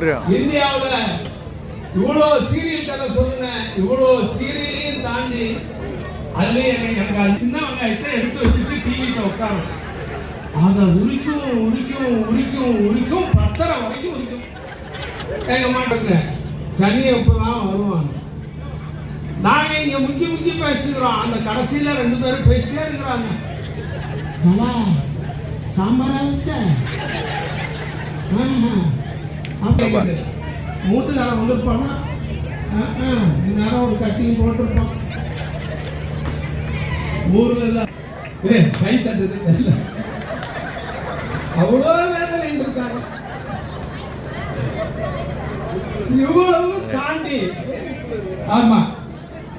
ஒன்றியம் இந்தியாவில் இவ்வளோ சீரியல் கதை சொல்லுங்க இவ்வளோ சீரியலையும் தாண்டி அதுலயும் எனக்கு சின்ன வெங்காயத்தை எடுத்து வச்சுட்டு டிவிட்ட உட்காரும். அதை உரிக்கும் உரிக்கும் உரிக்கும் உரிக்கும் பத்தரை வரைக்கும் உரிக்கும். எங்க மாட்டேங்க சனி எப்பதான் வருவாங்க? நாங்க இங்க முக்கி முக்கி பேசிக்கிறோம். அந்த கடைசியில ரெண்டு பேரும் பேசியே இருக்கிறாங்க. சாம்பாரா வச்ச? ஆஹா. அப்படி வந்திருப்பானா நேரம் ஒரு கட்டியும் போட்டிருப்பான் ஊர்ல எல்லாம் கை தட்டுது. அவ்வளோ வேதனை இருக்காங்க. இவ்வளவு தாண்டி. ஆமா.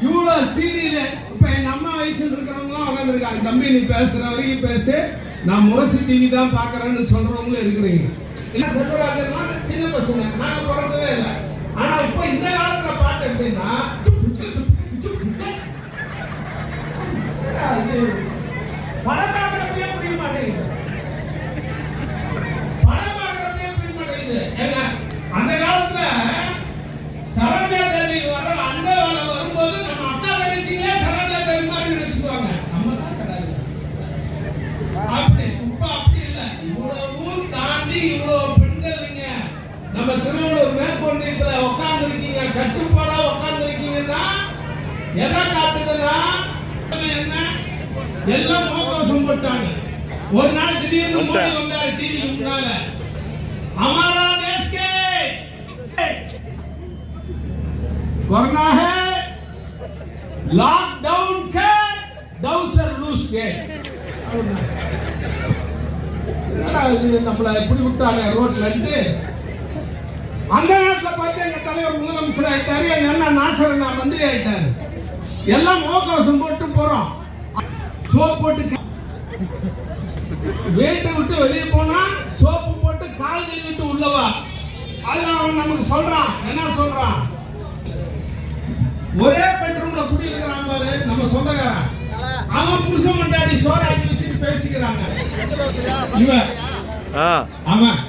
இவ்வளவு சீரியல். இப்ப எங்க அம்மா வயசுல இருக்கிறவங்க உட்காந்துருக்காங்க தம்பி நீ பேசுற வரைக்கும் பேசு. நான் முரசு டிவி தான் பாக்குறேன்னு சொல்றவங்களும் இருக்கிறீங்க. இல்ல சொல்றாங்கன்னா சின்ன பசங்க நாங்க பிறக்கவே இல்லை. ஆனா இப்ப இந்த காலத்துல பாட்டு எப்படின்னா அது எதை காட்டுதுன்னா என்ன எல்லாம் மோகோசம் போட்டாங்க ஒரு நாள் திடீர்னு மோடி வந்தாரு டிவி முன்னால हमारा देश के कोरोना है लॉकडाउन के दौसर लूस के என்னடா இது நம்மள இப்படி விட்டாங்க ரோட்ல இருந்து அந்த நேரத்துல பார்த்து எங்க தலைவர் முதலமைச்சர் ஆயிட்டாரு எங்க அண்ணன் நாசர் நான் மந்திரி ஆயிட்டாரு எல்லாம் முகக்கவசம் போட்டு போறோம். சோப் போட்டு வீட்டை விட்டு வெளியே போனா சோப்பு போட்டு கால் கழுவிட்டு உள்ளவா அது அவன் நமக்கு சொல்றான். என்ன சொல்றான்? ஒரே பெட்ரூம்ல குடியிருக்கிறான் பாரு நம்ம சொந்தக்காரன். அவன் புருஷன் மண்டாடி சோறாக்கி வச்சுட்டு பேசிக்கிறாங்க. இவன். அவன்.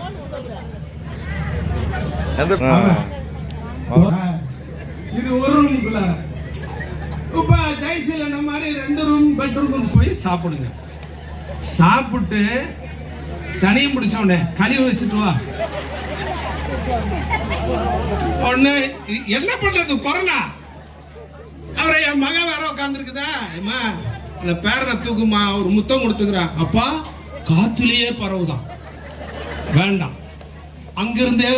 இது ஒரு ரூமுக்குள்ள இப்ப ஜெய்சீலன் மாதிரி ரெண்டு ரூம் பெட்ரூம் போய் சாப்பிடுங்க. சாப்பிட்டு சனியும் முடிச்ச உடனே கழுவி வச்சுட்டு வா. உடனே என்ன பண்றது கொரோனா? அவரை என் மகன் வேற உட்காந்துருக்குதா அம்மா இந்த பேரனை தூக்குமா ஒரு முத்தம் கொடுத்துக்கிறான் அப்பா காத்துலயே பரவுதான். வேண்டாம். அங்கிருந்து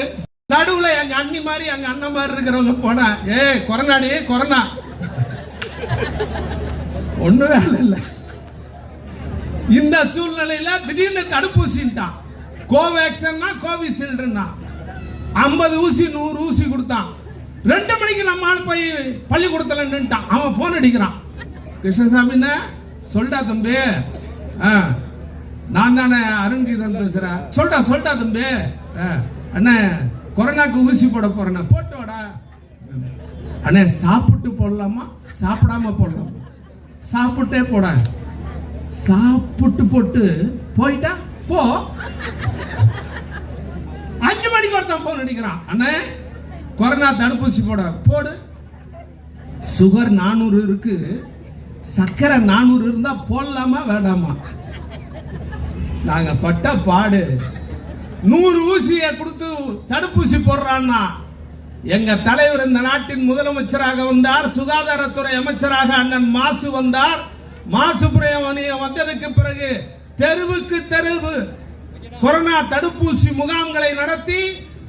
நடுவுல எங்க அண்ணி மாதிரி எங்க அண்ணன் மாதிரி இருக்கிறவங்க போனா ஏய் கொரோனாடி கொரோனா. ஒண்ணு வேலை இல்லை. இந்த சூழ்நிலையில திடீர்னு தடுப்பூசின்ட்டான். கோவேக்சின்னா கோவிஷீல்டுன்னா. ஐம்பது ஊசி நூறு ஊசி கொடுத்தான். ரெண்டு மணிக்கு நம்ம ஆள் போய் பள்ளிக்கூடத்துல நின்ட்டான் அவன் போன் அடிக்கிறான். கிருஷ்ணசாமின்னா சொல்டா தம்பி. ஆ. நான் தானே அருண்கீதன் பேசுறேன். சொல்டா சொல்டா தம்பி. ஆ, அண்ணே கொரோனாக்கு ஊசி போட போறேன். போட்டு அண்ணே சாப்பிட்டு போடலாமா? சாப்பிடாம போடலாமா? சாப்பிட்டே போட. சாப்பிட்டு போட்டு போயிட்டா? போ. அஞ்சு மணிக்கு ஒருத்தன் போன் அடிக்கிறான். அண்ணே கொரோனா தடுப்பூசி போட போடு. சுகர் நானூறு இருக்கு. சர்க்கரை நானூறு இருந்தா போடலாமா வேண்டாமா? நாங்க பட்ட பாடு. நூறு ஊசியை கொடுத்து தடுப்பூசி போடுறான்னா எங்க தலைவர் இந்த நாட்டின் முதலமைச்சராக வந்தார் சுகாதாரத்துறை அமைச்சராக அண்ணன் மாசு வந்தார். மாசு சுப்பிரமணியம் வந்ததுக்கு பிறகு தெருவுக்கு தெருவு கொரோனா தடுப்பூசி முகாம்களை நடத்தி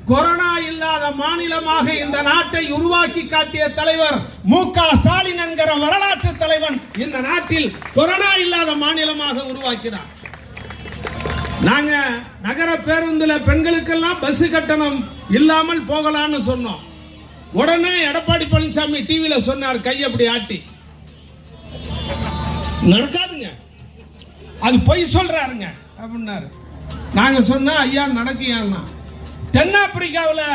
கொரோனா இல்லாத மாநிலமாக இந்த நாட்டை உருவாக்கி காட்டிய தலைவர் மு க ஸ்டாலின் என்கிற வரலாற்று தலைவன் இந்த நாட்டில் கொரோனா இல்லாத மாநிலமாக உருவாக்கினார். நாங்க நகர பேருந்துல பெண்களுக்கெல்லாம் பஸ் கட்டணம் இல்லாமல் போகலாம்னு சொன்னோம். உடனே எடப்பாடி பழனிசாமி டிவியில சொன்னார் கை அப்படி ஆட்டி. நடக்காதுங்க. அது பொய் சொல்றாருங்க அப்படின்னாரு. நாங்க சொன்னா ஐயா நடக்கியான்னா தென்னாப்பிரிக்காவில்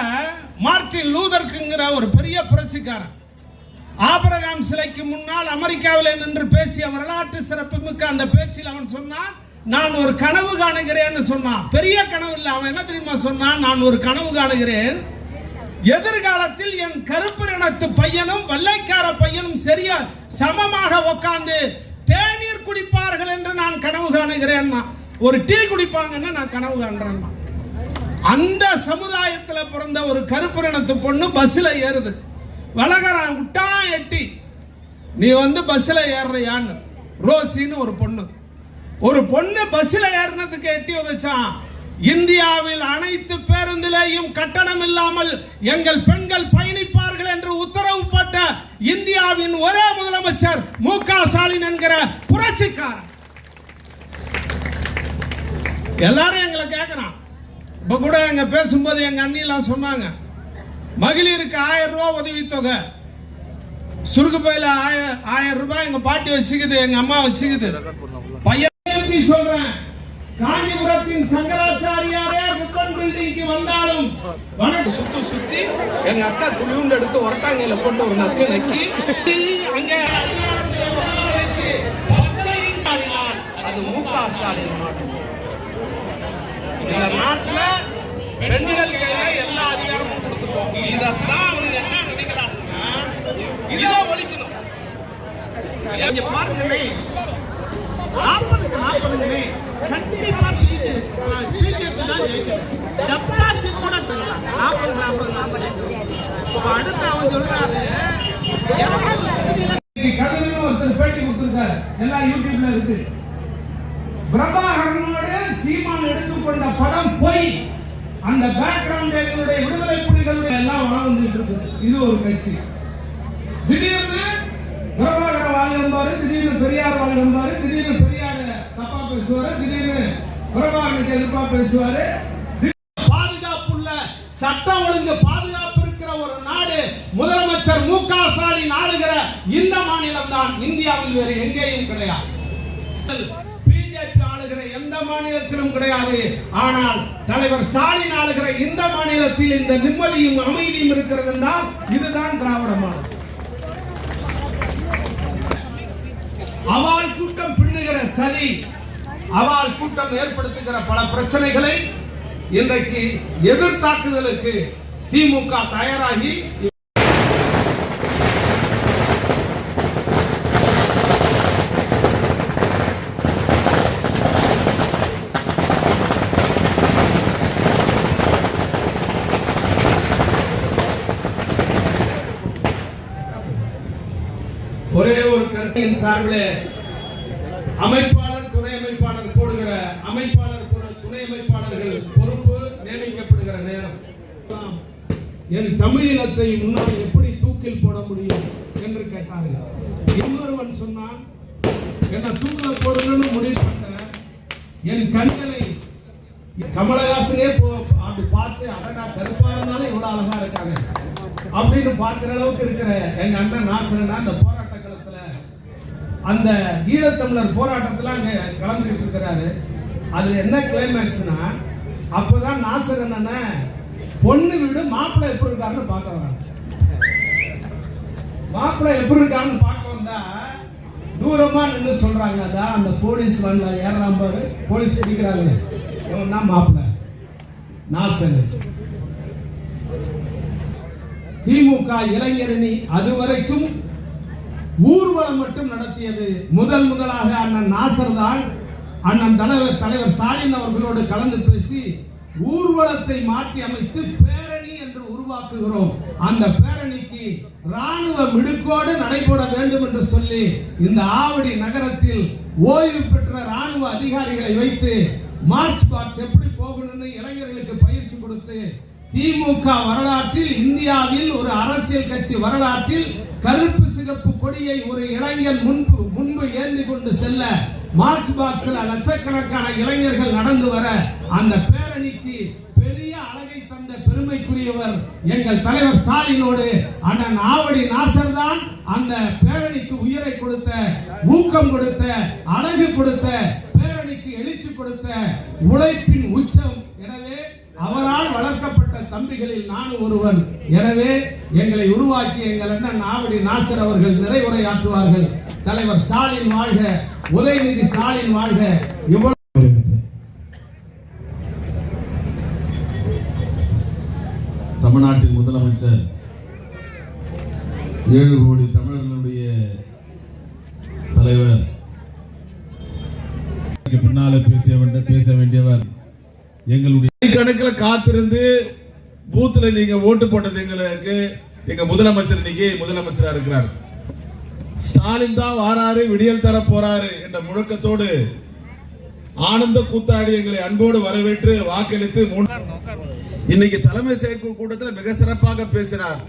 மார்டின் லூதர்க்குங்கிற ஒரு பெரிய புரட்சிக்காரன். ஆபரகாம் சிலைக்கு முன்னால் அமெரிக்காவில் நின்று பேசிய வரலாற்று சிறப்புமிக்க அந்த பேச்சில் அவன் சொன்னான் நான் ஒரு கனவு காணுகிறேன்னு சொன்னான் பெரிய கனவு இல்லை அவன் என்ன தெரியுமா சொன்னான் நான் ஒரு கனவு காணுகிறேன். எதிர்காலத்தில் என் கருப்பு இனத்து பையனும் வெள்ளைக்கார பையனும் சரியா சமமாக உட்காந்து தேநீர் குடிப்பார்கள் என்று நான் கனவு காணுகிறேன் ஒரு டீ குடிப்பாங்கன்னு நான் கனவு காண்றேன் அந்த சமுதாயத்தில் பிறந்த ஒரு கருப்பு இனத்து பொண்ணு பஸ்ல ஏறுது. வளகரான் விட்டா எட்டி நீ வந்து பஸ்ல ஏறுறியான்னு. ரோசின்னு ஒரு பொண்ணு. ஒரு பொண்ணு பஸ்ல ஏறினதுக்கு எட்டி உதைச்சான் இந்தியாவில் அனைத்து பேருந்திலேயும் கட்டணம் இல்லாமல் எங்கள் பெண்கள் பயணிப்பார்கள் என்று உத்தரவு போட்ட இந்தியாவின் ஒரே முதலமைச்சர் மு க ஸ்டாலின் என்கிற புரட்சிக்காரன். எல்லாரும் எங்களை கேட்கிறான் இப்ப கூட எங்க பேசும்போது எங்க அண்ணிலாம் சொன்னாங்க. மகளிருக்கு ஆயிரம் ரூபாய் உதவித்தொகை. சுருக்கு பையில ஆயிரம் ரூபாய் எங்க பாட்டி வச்சுக்குது எங்க அம்மா வச்சுக்குது. பையன் எப்படி சொல்றேன். காஞ்சிபுரத்தின் சங்கராச்சாரியாரே ரிப்பன் பில்டிங்க்கு வந்தாலும் வணக்கம். சுத்தி சுத்தி எங்க அக்கா துணிவுண்டு எடுத்து ஒரட்டாங்கையில போட்டு ஒரு நக்கு நக்கி அங்க. அது மு க ஸ்டாலின் நாடு இந்த நாட்டுல பெண்கள் கையில எல்லா அதிகாரமும் கொடுத்துருக்கோம் இதத்தான் அவனுக்கு என்ன நினைக்கிறானுன்னா இதான் ஒழிக்கணும். இங்க பாருங்களே நாற்பதுக்கு நாற்பதுங்களே கண்டிப்பா பிஜேபி தான் ஜெயிக்கணும். டெபாசிட் கூட தரலாம் நாற்பது நாற்பது நாற்பது. இப்போ அடுத்து அவன் சொல்றாரு கதிரின்னு ஒருத்தர் பேட்டி கொடுத்திருக்காரு. எல்லாம் யூடியூப்ல இருக்கு. பிரபாகரனோடு சீமான் எடுத்துக்கொண்ட படம் பொய் அந்த பேக்ரவுண்ட் எங்களுடைய விடுதலை புலிகளுடைய எல்லாம் வளர்ந்துட்டு இருக்குது. இது ஒரு கட்சி திடீர்னு பிரபாகர வாழ்கம்பாரு திடீர்னு பெரியார் வாழ்கம்பாரு திடீர்னு பெரியார் தப்பா பேசுவாரு திடீர்னு பிரபாகரனுக்கு பேசுவாரு. திடீர்னு பாதுகாப்புள்ள சட்டம் ஒழுங்கு பாதுகாப்பு இருக்கிற ஒரு நாடு முதலமைச்சர் மு க ஸ்டாலின் ஆளுகிற இந்த மாநிலம் தான் இந்தியாவில் வேறு எங்கேயும் கிடையாது. பிஜேபி ஆளுகிற எந்த மாநிலத்திலும் கிடையாது. ஆனால் தலைவர் ஸ்டாலின் ஆளுகிற இந்த மாநிலத்தில் இந்த நிம்மதியும் அமைதியும் இருக்கிறது என்றால் இதுதான் திராவிட மாநிலம் அவால் கூட்டம் பின்னுகிற சதி அவால் கூட்டம் ஏற்படுத்துகிற பல பிரச்சனைகளை இன்றைக்கு எதிர்த்தாக்குதலுக்கு திமுக தயாராகி ஒரே ஒரு கருத்தின் சார்பில் அமைப்பாளர் அமைப்பாளர் போடுகிற அமைப்பாளர் துணை அமைப்பாளர்கள் பொறுப்பு நியமிக்கப்படுகிற நேரம். என் தமிழினத்தை முன்னால் எப்படி தூக்கில் போட முடியும் என்று கேட்டார்கள். இன்னொருவன் சொன்னான் என்ன தூக்கில போடுங்கன்னு முடிவு பண்ண என் கண்களை கமலஹாசனே அப்படி பார்த்து அடடா கருப்பா இருந்தாலும் இவ்வளவு அழகா இருக்காங்க. அப்படின்னு பார்க்கிற அளவுக்கு இருக்கிற எங்க அண்ணன் நாசரனா அந்த போற அந்த ஈழத்தமிழர் போராட்டத்தில் அங்க கலந்துட்டு இருக்கிறாரு. அதுல என்ன கிளைமேக்ஸ்னா அப்பதான் நாசர் அண்ணன் பொண்ணு வீடு மாப்பிள்ளை எப்படி இருக்காருன்னு பார்க்க வராங்க. மாப்பிள்ளை எப்படி இருக்காருன்னு பார்க்க வந்தா தூரமா நின்னு சொல்றாங்க. அதான் அந்த போலீஸ் வண்ட ஏறலாம் பாரு. போலீஸ் பிடிக்கிறாங்க இவன் தான் நாசர். திமுக இளைஞரணி அதுவரைக்கும் ஊர்வலம் மட்டும் நடத்தியது. முதல் முதலாக அண்ணன் நாசர் தான். அண்ணன் தலைவர் தலைவர் ஸ்டாலின் அவர்களோடு கலந்து பேசி ஊர்வலத்தை மாற்றி அமைத்து பேரணி என்று உருவாக்குகிறோம். அந்த பேரணிக்கு ராணுவ மிடுக்கோடு நடைபெற வேண்டும் என்று சொல்லி இந்த ஆவடி நகரத்தில் ஓய்வு பெற்ற ராணுவ அதிகாரிகளை வைத்து மார்ச் பாக்ஸ் எப்படி போகணும்னு இளைஞர்களுக்கு பயிற்சி கொடுத்து திமுக வரலாற்றில் இந்தியாவில் ஒரு அரசியல் கட்சி வரலாற்றில் கருப்பு சிகப்பு கொடியை ஒரு இளைஞன் முன்பு முன்பு ஏந்தி கொண்டு செல்ல மார்ச் பாக்ஸில் லட்சக்கணக்கான இளைஞர்கள் நடந்து வர அந்த பேரணிக்கு பெரிய அழகை தந்த பெருமைக்குரியவர் எங்கள் தலைவர் ஸ்டாலினோடு அண்ணன் ஆவடி நாசர் தான் அந்த பேரணிக்கு உயிரை கொடுத்த ஊக்கம் கொடுத்த அழகு கொடுத்த பேரணிக்கு எழுச்சி கொடுத்த உழைப்பின் உச்சம் என அவரால் வளர்க்கப்பட்ட தம்பிகளில் நானும் ஒருவன். எனவே எங்களை உருவாக்கி எங்கள் அண்ணன் ஆவடி நாசர் அவர்கள் நிறைவுரையாற்றுவார்கள். தலைவர் ஸ்டாலின் வாழ்க உதயநிதி ஸ்டாலின் வாழ்க. இவ்வளவு தமிழ்நாட்டின் முதலமைச்சர் ஏழு கோடி தமிழர்களுடைய தலைவர். பின்னால பேச வேண்டிய பேச வேண்டியவர் எங்களுடைய கணக்கில் காத்திருந்து பூத்துல நீங்க ஓட்டு போட்டது எங்களுக்கு. எங்க முதலமைச்சர் இன்னைக்கு முதலமைச்சரா இருக்கிறார். ஸ்டாலின் தான் வாராரு விடியல் தர போறாரு என்ற முழக்கத்தோடு ஆனந்த கூத்தாடி எங்களை அன்போடு வரவேற்று வாக்களித்து மூன்று- இன்னைக்கு தலைமை செயற்குழு கூட்டத்தில் மிக சிறப்பாக பேசினார்.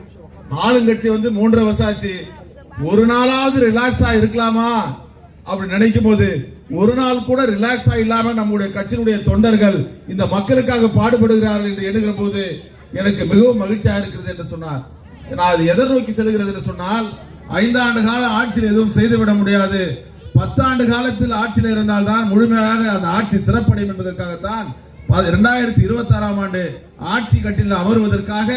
ஆளுங்கட்சி வந்து மூன்றரை வருஷம் ஆச்சு. ஒரு நாளாவது ரிலாக்ஸா இருக்கலாமா? அப்படி நினைக்கும் போது ஒரு நாள் கூட ரிலாக்ஸா இல்லாம நம்முடைய கட்சியினுடைய தொண்டர்கள் இந்த மக்களுக்காக பாடுபடுகிறார்கள் என்று எண்ணுகிற போது எனக்கு மிகவும் மகிழ்ச்சியா இருக்கிறது என்று சொன்னார். நான் அது எதை நோக்கி செல்கிறது என்று சொன்னால் ஐந்தாண்டு கால ஆட்சியில் எதுவும் செய்துவிட முடியாது. பத்தாண்டு காலத்தில் ஆட்சியில் இருந்தால்தான் முழுமையாக அந்த ஆட்சி சிறப்படையும் என்பதற்காகத்தான் இரண்டாயிரத்தி இருபத்தி ஆறாம் ஆண்டு ஆட்சி கட்டில் அமர்வதற்காக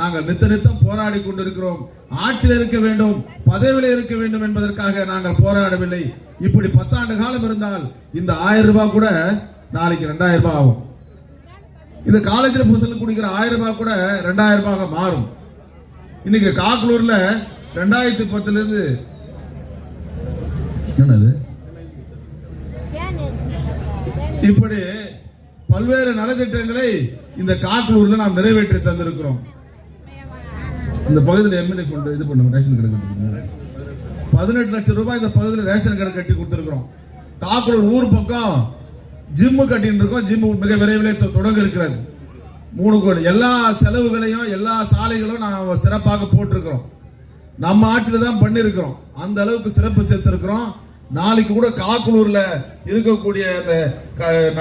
நாங்கள் நித்த நித்தம் போராடி கொண்டிருக்கிறோம். ஆட்சியில் இருக்க வேண்டும் பதவியில் இருக்க வேண்டும் என்பதற்காக நாங்கள் போராடவில்லை. இப்படி பத்தாண்டு காலம் இருந்தால் இந்த ஆயிரம் ரூபாய் கூட நாளைக்கு ரெண்டாயிரம் ரூபாய் ஆகும். இந்த காலேஜில் புதுசில் குடிக்கிற ஆயிரம் ரூபாய் கூட ரெண்டாயிரம் ரூபாய் மாறும். இன்னைக்கு காக்கலூர்ல ரெண்டாயிரத்தி பத்துல இருந்து என்னது இப்படி பல்வேறு நலத்திட்டங்களை இந்த காக்கலூர்ல நாம் நிறைவேற்றி தந்திருக்கிறோம். இந்த பகுதியில் எம்எல்ஏ கொண்டு இது பண்ணுங்க ரேஷன் கடை கட்டி பதினெட்டு லட்சம் ரூபாய் இந்த பகுதியில் ரேஷன் கடை கட்டி கொடுத்துருக்கிறோம். காக்கலூர் ஊர் பக்கம் ஜிம்மு கட்டின்னு இருக்கோம். ஜிம்மு மிக விரைவில் தொடங்க இருக்கிறது. மூணு கோடி. எல்லா செலவுகளையும் எல்லா சாலைகளும் நாம் சிறப்பாக போட்டிருக்கிறோம். நம்ம ஆட்சியில் தான் பண்ணியிருக்கிறோம். அந்த அளவுக்கு சிறப்பு சேர்த்திருக்கிறோம். நாளைக்கு கூட காக்கலூர்ல இருக்கக்கூடிய அந்த க-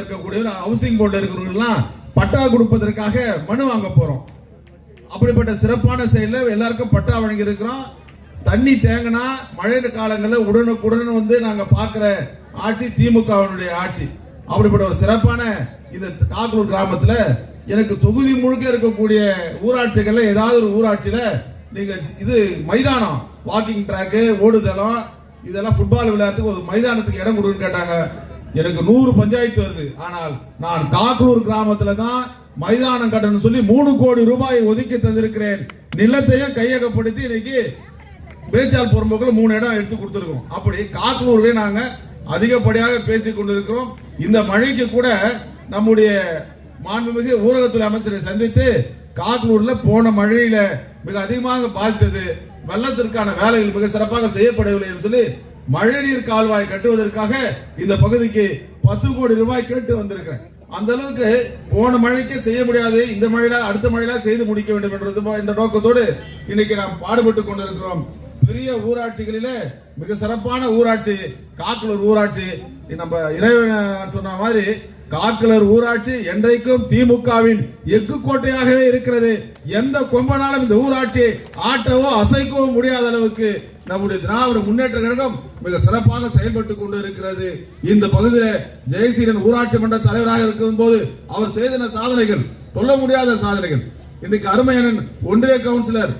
இருக்கக்கூடிய ஹவுசிங் போர்டுல இருக்கிறவங்கலாம் பட்டா கொடுப்பதற்காக மனு வாங்க போறோம். அப்படிப்பட்ட சிறப்பான செயல எல்லாருக்கும் பட்டா வழங்கி இருக்கிறோம் தண்ணி தேங்கினா மழை காலங்களில் உடனுக்குடன் வந்து நாங்க பார்க்குற ஆட்சி திமுகவினுடைய ஆட்சி. அப்படிப்பட்ட ஒரு சிறப்பான இந்த காக்கலூர் கிராமத்துல எனக்கு தொகுதி முழுக்க இருக்கக்கூடிய ஊராட்சிகள்ல ஏதாவது ஒரு ஊராட்சியில நீங்க இது மைதானம் வாக்கிங் ட்ராக்கு ஓடுதளம் இதெல்லாம் ஃபுட்பால் விளையாட்டுக்கு ஒரு மைதானத்துக்கு இடம் கொடுன்னு கேட்டாங்க. எனக்கு நூறு பஞ்சாயத்து வருது. ஆனால் நான் காக்கூர் கிராமத்துல தான் மைதானம் கட்டணும் சொல்லி மூணு கோடி ரூபாயை ஒதுக்கி தந்திருக்கிறேன். நிலத்தையும் கையகப்படுத்தி இன்னைக்கு பேச்சால் புறம்போக்கில் மூணு இடம் எடுத்து கொடுத்துருக்கோம். அப்படி காக்கூர்லேயே நாங்கள் அதிகப்படியாக பேசி கொண்டிருக்கிறோம். இந்த மழைக்கு கூட நம்முடைய மாண்புமிகு ஊரகத்துறை அமைச்சரை சந்தித்து காக்கலூர்ல போன மழையில மிக அதிகமாக பாதித்தது. வெள்ளத்திற்கான வேலைகள் மிக சிறப்பாக செய்யப்படவில்லை என்று சொல்லி மழைநீர் கால்வாய் கட்டுவதற்காக இந்த பகுதிக்கு பத்து கோடி ரூபாய் கேட்டு வந்திருக்கிறேன். அந்த அளவுக்கு போன மழைக்கு செய்ய முடியாது இந்த மழையில அடுத்த மழையில செய்து முடிக்க வேண்டும் என்றது என்ற நோக்கத்தோடு இன்னைக்கு நாம் பாடுபட்டு கொண்டிருக்கிறோம். பெரிய ஊராட்சிகளிலே மிக சிறப்பான ஊராட்சி காக்கலூர் ஊராட்சி நம்ம இறைவன் சொன்ன மாதிரி காக்கலர் ஊராட்சி என்றைக்கும் திமுகவின் எஃகு கோட்டையாகவே இருக்கிறது. எந்த கொம்பனாலும் இந்த ஊராட்சி ஆட்டவோ அசைக்கவோ முடியாத அளவுக்கு நம்முடைய திராவிட முன்னேற்ற கழகம் மிக சிறப்பாக செயல்பட்டு கொண்டு இருக்கிறது இந்த பகுதியில் ஜெயசீலன் ஊராட்சி மன்ற தலைவராக இருக்கும் போது அவர் செய்த சாதனைகள் சொல்ல முடியாத சாதனைகள். இன்னைக்கு அருமையனன் ஒன்றிய கவுன்சிலர்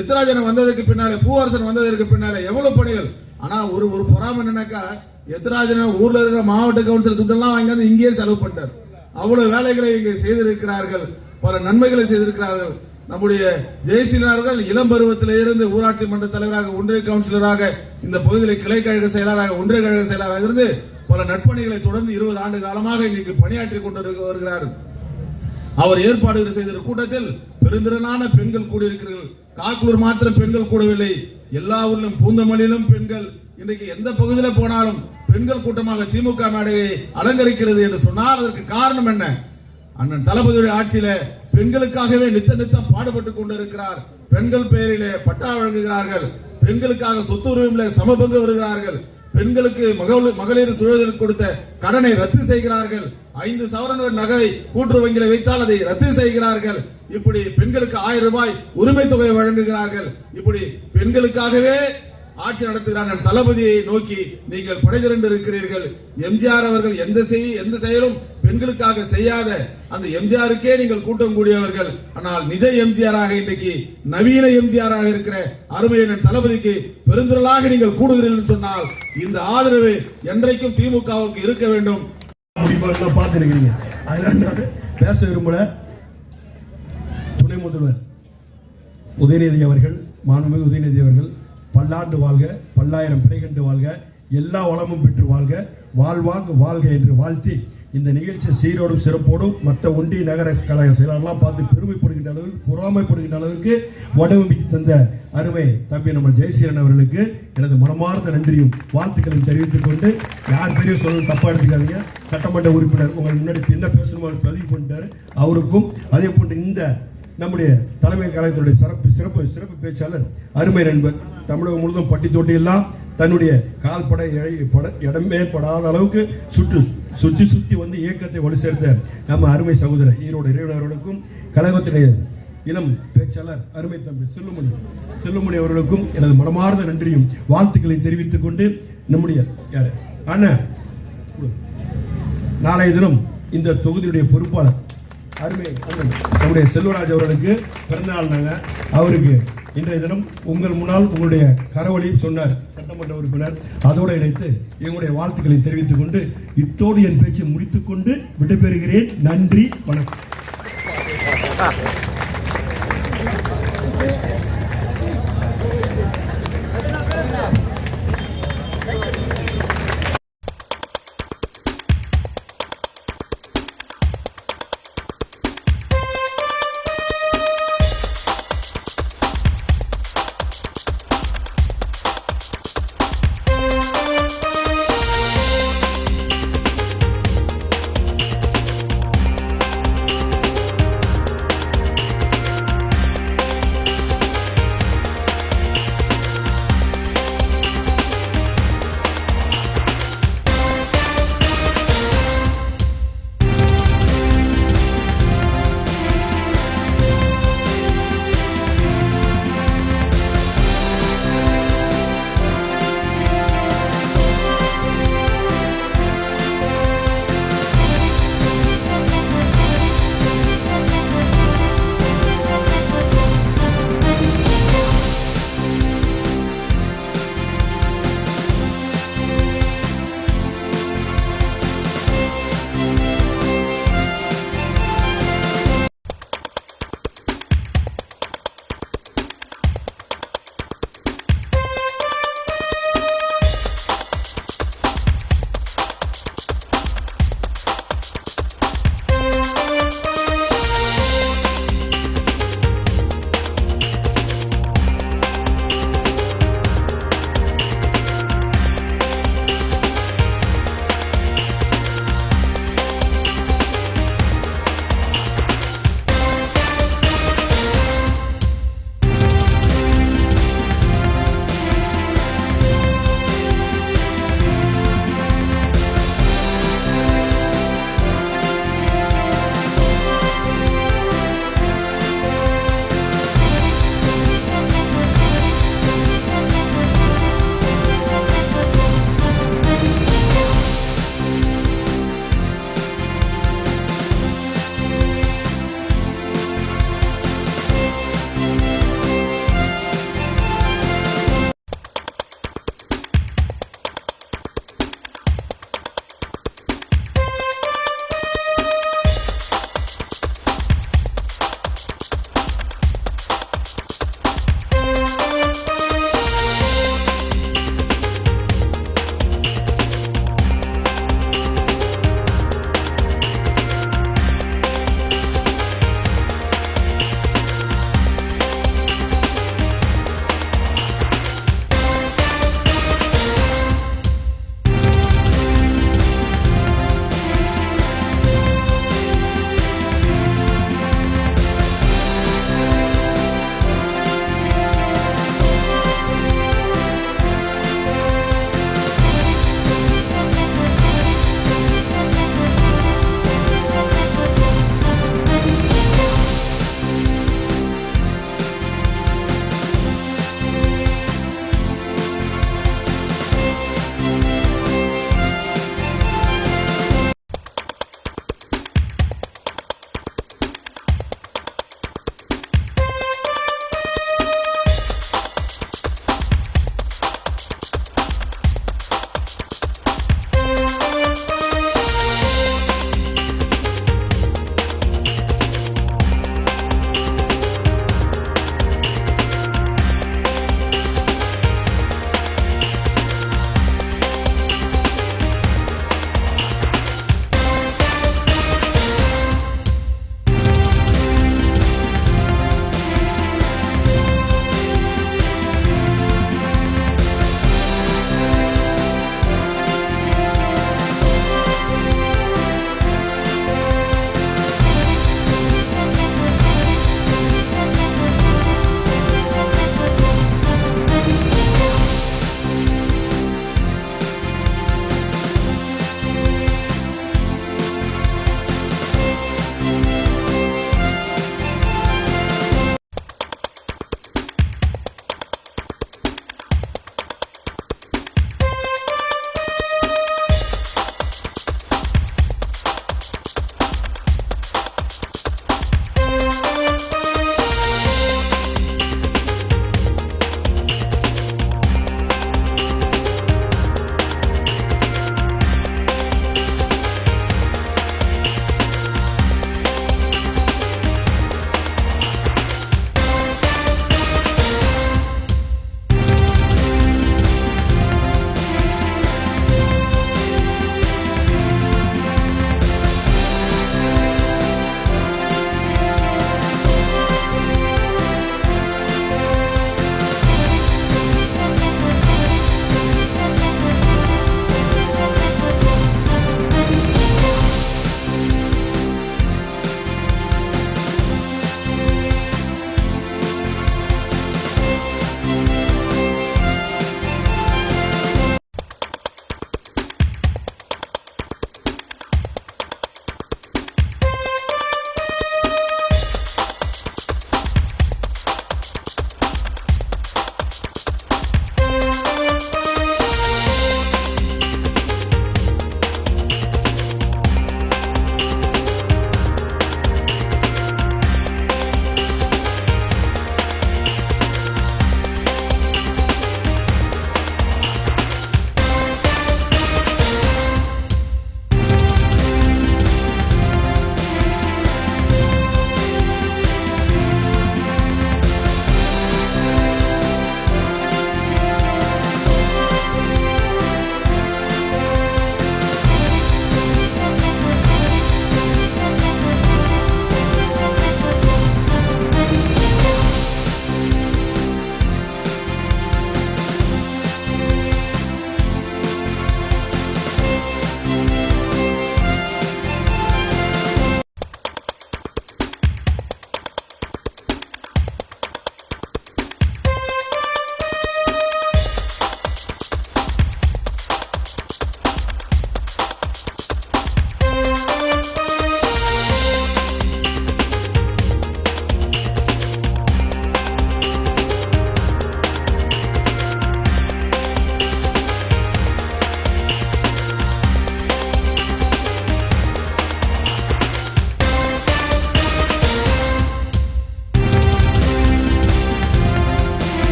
எத்ராஜன் வந்ததுக்கு பின்னாலே பூவரசன் வந்ததற்கு பின்னாலே எவ்வளவு பணிகள். ஆனா ஒரு ஒரு பொறாம என்னன்னாக்கா எத்ராஜன் ஊர்ல இருக்கிற மாவட்ட கவுன்சிலர் துட்டெல்லாம் வாங்கி வந்து இங்கேயே செலவு பண்ணார் அவ்வளவு வேலைகளை இங்கே செய்திருக்கிறார்கள். பல நன்மைகளை செய்திருக்கிறார்கள். நம்முடைய ஜெயசீலன் அவர்கள் இளம் பருவத்திலே இருந்து ஊராட்சி மன்ற தலைவராக ஒன்றிய கவுன்சிலராக இந்த பகுதியில் கிளை கழக செயலராக ஒன்றிய கழக செயலராக இருந்து பல நட்பணிகளை தொடர்ந்து இருபது ஆண்டு காலமாக இன்றைக்கு பணியாற்றி கொண்டு வருகிறார். அவர் ஏற்பாடுகள் செய்த கூட்டத்தில் பெருந்திறனான பெண்கள் கூடியிருக்கிறார்கள். காக்கூர் மாத்திரம் பெண்கள் கூடவில்லை. எல்லா ஊரிலும் பூந்தமல்லியிலும் பெண்கள். இன்றைக்கு எந்த பகுதியில் போனாலும் பெண்கள் கூட்டமாக திமுக மேடையை அலங்கரிக்கிறது என்று சொன்னால் அதற்கு காரணம் என்ன? அண்ணன் தளபதியுடைய ஆட்சியில பெண்களுக்காகவே நித்த நித்தம் பாடுபட்டு கொண்டிருக்கிறார். பெண்கள் பெயரிலே பட்டா வழங்குகிறார்கள். பெண்களுக்காக சொத்து உரிமையில சமபங்கு வருகிறார்கள். பெண்களுக்கு மகளிர் மகளிர் கொடுத்த கடனை ரத்து செய்கிறார்கள். ஐந்து சவரன் நகை கூட்டுறவு வங்கியில வைத்தால் அதை ரத்து செய்கிறார்கள். இப்படி பெண்களுக்கு ஆயிரம் ரூபாய் உரிமை தொகை வழங்குகிறார்கள். இப்படி பெண்களுக்காகவே ஆட்சி நடத்துகிறான் தளபதியை நோக்கி நீங்கள் படைதிரண்டு இருக்கிறீர்கள். எம்ஜிஆர் அவர்கள் எந்த செய் எந்த செயலும் பெண்களுக்காக செய்யாத அந்த எம்ஜிஆருக்கே நீங்கள் கூட்டம் கூடியவர்கள். ஆனால் நிஜ எம்ஜிஆராக இன்றைக்கு நவீன எம்ஜிஆராக இருக்கிற அருமையின் தளபதிக்கு பெருந்திரளாக நீங்கள் கூடுகிறீர்கள் என்று சொன்னால் இந்த ஆதரவு என்றைக்கும் திமுகவுக்கு இருக்க வேண்டும். பார்த்துருக்கிறீங்க. அதனால பேச விரும்பல. துணை முதல்வர் உதயநிதி அவர்கள் மாண்புமிகு உதயநிதி அவர்கள் பல்லாண்டு வாழ்க பல்லாயிரம் பிறைகண்டு வாழ்க எல்லா வளமும் பெற்று வாழ்க வாழ்வாங்க வாழ்க என்று வாழ்த்தி இந்த நிகழ்ச்சி சீரோடும் சிறப்போடும் மற்ற ஒன்றிய நகர கழக செயலாளர்லாம் பார்த்து பெருமைப்படுகின்ற அளவுக்கு பொறாமைப்படுகின்ற அளவுக்கு வடிவமைத்து தந்த அருமை தம்பி நம்ம ஜெயசீரன் அவர்களுக்கு எனது மனமார்ந்த நன்றியும் வாழ்த்துக்களையும் தெரிவித்துக் கொண்டு யார் பெரிய சொல்லணும் தப்பா எடுத்துக்காதீங்க. சட்டமன்ற உறுப்பினர் உங்கள் முன்னாடி என்ன பேசணுமோ அவர் பதிவு பண்ணிட்டார். அவருக்கும் அதே போன்று இந்த நம்முடைய தலைமை கழகத்துடைய சிறப்பு சிறப்பு சிறப்பு பேச்சாளர் அருமை நண்பர் தமிழகம் முழுவதும் பட்டி தொட்டி தன்னுடைய கால்பட இழை- பட- இடமே படாத அளவுக்கு சுற்று சுற்றி சுற்றி வந்து இயக்கத்தை வலு சேர்த்த நம்ம அருமை சகோதரர் ஈரோடு இறைவனர்களுக்கும் கழகத்துடைய இளம் பேச்சாளர் அருமை தம்பி செல்லுமணி செல்லுமணி அவர்களுக்கும் எனது மனமார்ந்த நன்றியும் வாழ்த்துக்களை தெரிவித்துக் கொண்டு நம்முடைய யாரு? அண்ணன் நாளைய தினம் இந்த தொகுதியுடைய பொறுப்பாளர் அருமை நம்முடைய செல்வராஜ் அவர்களுக்கு பிறந்தநாள் நாங்கள் அவருக்கு இன்றைய தினம் உங்கள் முன்னால் உங்களுடைய கரவழியும் சொன்னார் சட்டமன்ற உறுப்பினர். அதோடு இணைத்து எங்களுடைய வாழ்த்துக்களை தெரிவித்துக் கொண்டு இத்தோடு என் பேச்சை முடித்துக்கொண்டு விடைபெறுகிறேன். நன்றி வணக்கம்.